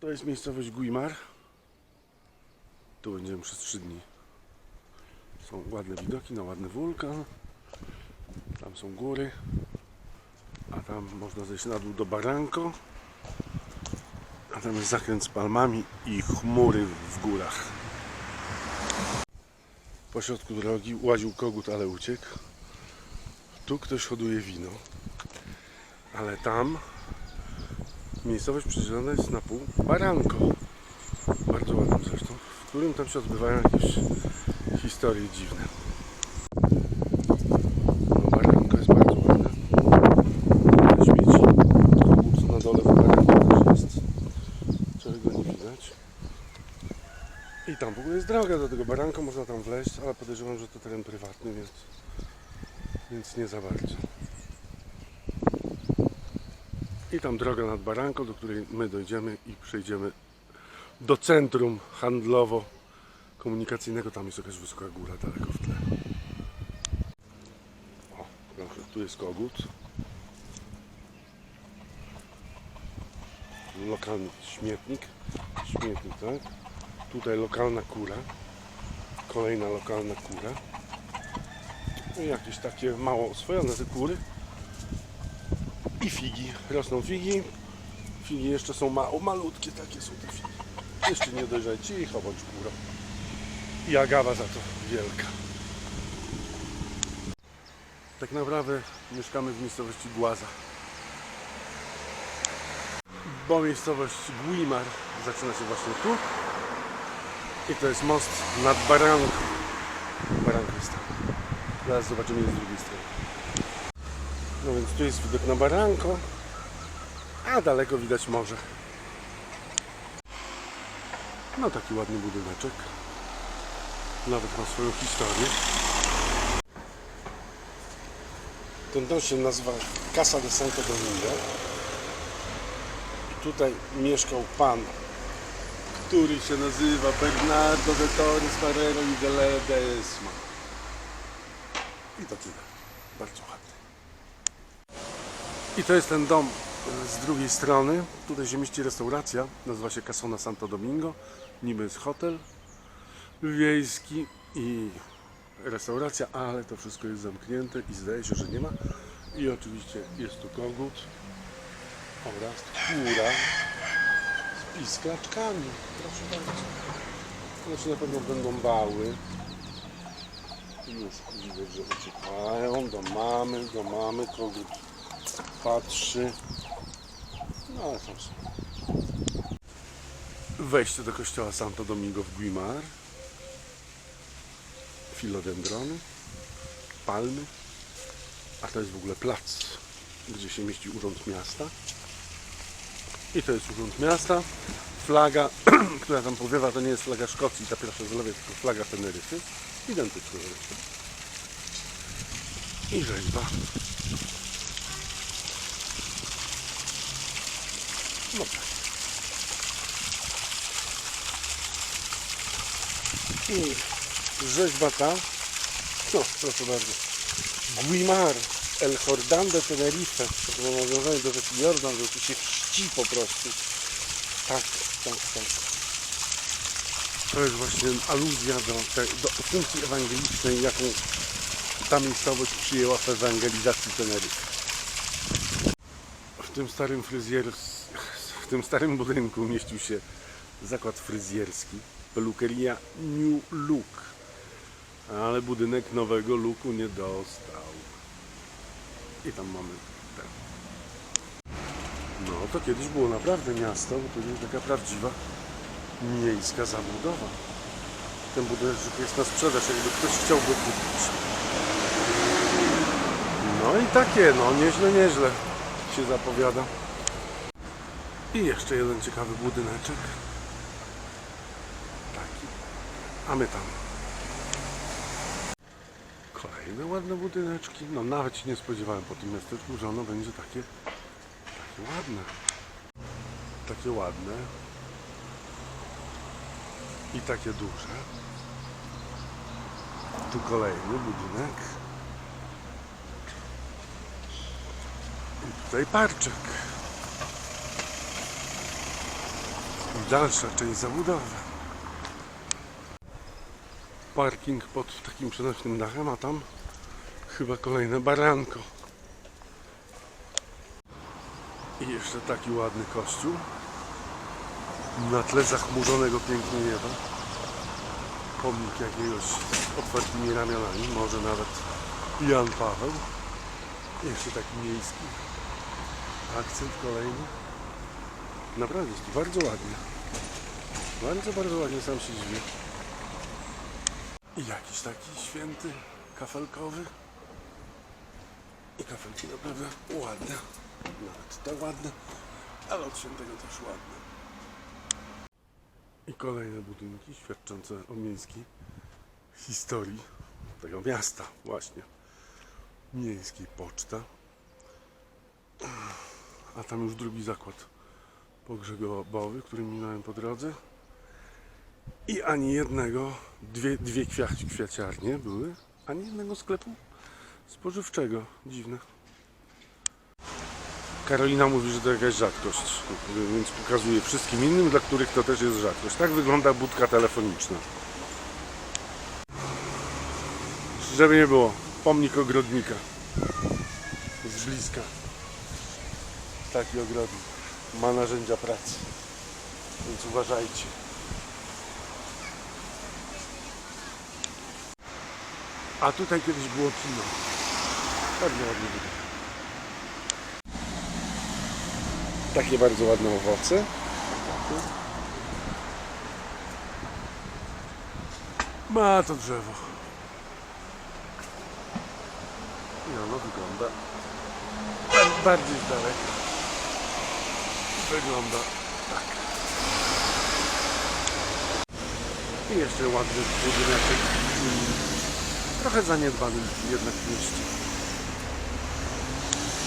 To jest miejscowość Guimar. Tu będziemy przez 3 dni. Są ładne widoki na ładny wulkan. Tam są góry. A tam można zejść na dół do Baranko. A tam jest zakręt z palmami i chmury w górach. Po środku drogi łaził kogut, ale uciekł. Tu ktoś hoduje wino. Ale tam miejscowość przydzielona jest na pół Baranko. Bardzo ładnym zresztą, w którym tam się odbywają jakieś historie dziwne. No, jest bardzo ładne. Śmieci. Kogut na dole w Baranko też jest. Czego go nie widać. I tam w ogóle jest droga do tego Baranko, można tam wleźć, ale podejrzewam, że to teren prywatny, więc, więc nie za bardzo. I tam droga nad Baranką, do której my dojdziemy i przejdziemy do centrum handlowo-komunikacyjnego. Tam jest jakaś wysoka góra daleko w tle. O, tu jest kogut. Lokalny śmietnik. Śmietnik, tak? Tutaj lokalna kura. Kolejna lokalna kura. No i jakieś takie mało oswojone te kury i figi. Rosną figi. Figi jeszcze są mało, malutkie takie są te figi. Jeszcze nie dojrzaj, cicho bądź góra. I agawa za to wielka. Tak naprawdę mieszkamy w miejscowości Głaza. Bo miejscowość Guimar zaczyna się właśnie tu. I to jest most nad Baranką. Baranka jest tam. Zaraz zobaczymy z drugiej strony. No więc tu jest widok na Baranko, a daleko widać morze. No taki ładny budyneczek. Nawet ma swoją historię. Ten dom się nazywa Casa de Santo Domingo. I tutaj mieszkał pan, który się nazywa Bernardo de Torres Ferrero y de Ledesma. I to tyle. Bardzo ładny. I to jest ten dom e, z drugiej strony. Tutaj się mieści restauracja. Nazywa się Casona Santo Domingo. Niby jest hotel wiejski i restauracja, ale to wszystko jest zamknięte i zdaje się, że nie ma. I oczywiście jest tu kogut oraz kura z pisklaczkami. Proszę bardzo. Znaczy na pewno będą bały. Już widać, że uciekają do mamy, do mamy. Kogut patrzy. No ale. Wejście do kościoła Santo Domingo w Guimar. Filodendrony, palmy. A to jest w ogóle plac, gdzie się mieści urząd miasta. I to jest urząd miasta. Flaga, która tam powiewa, to nie jest flaga Szkocji, ta pierwsza z lewej, tylko flaga Teneryfy. Identyczna zresztą. I rzeźba. No. I rzeźba ta, no proszę bardzo, Guimar, El Jordán de Tenerife, to było nawiązanie do rzeki Jordan, że tu się chrzci po prostu. Tak, tak, tak. To jest właśnie aluzja do, do funkcji ewangelicznej, jaką ta miejscowość przyjęła w ewangelizacji Teneryfy. W tym starym fryzjer, w tym starym budynku mieścił się zakład fryzjerski, pelukeria New Look, ale budynek nowego looku nie dostał. I tam mamy ten. No to kiedyś było naprawdę miasto, bo to jest taka prawdziwa miejska zabudowa. Ten budynek jest na sprzedaż, jakby ktoś chciał go kupić. No i takie, no nieźle, nieźle się zapowiada. I jeszcze jeden ciekawy budyneczek. Taki. A my tam. Kolejne ładne budyneczki. No nawet się nie spodziewałem po tym miasteczku, że ono będzie takie, takie ładne. Takie ładne. I takie duże. Tu kolejny budynek. I tutaj parczek. Dalsza część zabudowy. Parking pod takim przenośnym dachem, a tam chyba kolejne baranko. I jeszcze taki ładny kościół na tle zachmurzonego pięknie nieba. Pomnik jakiegoś otwartymi ramionami, może nawet Jan Paweł. Jeszcze taki miejski. Akcent kolejny. Naprawdę bardzo ładnie. Bardzo, bardzo ładnie, sam się dziwię. I jakiś taki święty, kafelkowy. I kafelki naprawdę ładne. Nawet te ładne, ale od świętego też ładne. I kolejne budynki świadczące o miejskiej historii tego miasta właśnie. Miejskiej poczta. A tam już drugi zakład pogrzebowy, który minąłem po drodze. I ani jednego, dwie, dwie kwiat, kwiaciarnie były, ani jednego sklepu spożywczego. Dziwne. Karolina mówi, że to jakaś rzadkość, więc pokazuje wszystkim innym, dla których to też jest rzadkość. Tak wygląda budka telefoniczna. Żeby nie było, pomnik ogrodnika. Z bliska. Taki ogrodnik. Ma narzędzia pracy. Więc uważajcie. A tutaj kiedyś było kino. Bardzo ładnie wygląda. Takie bardzo ładne owoce. Ma to drzewo. I ono wygląda ba- bardziej z daleka. Wygląda tak. I jeszcze ładny budynek. Trochę zaniedbany jednak mieście.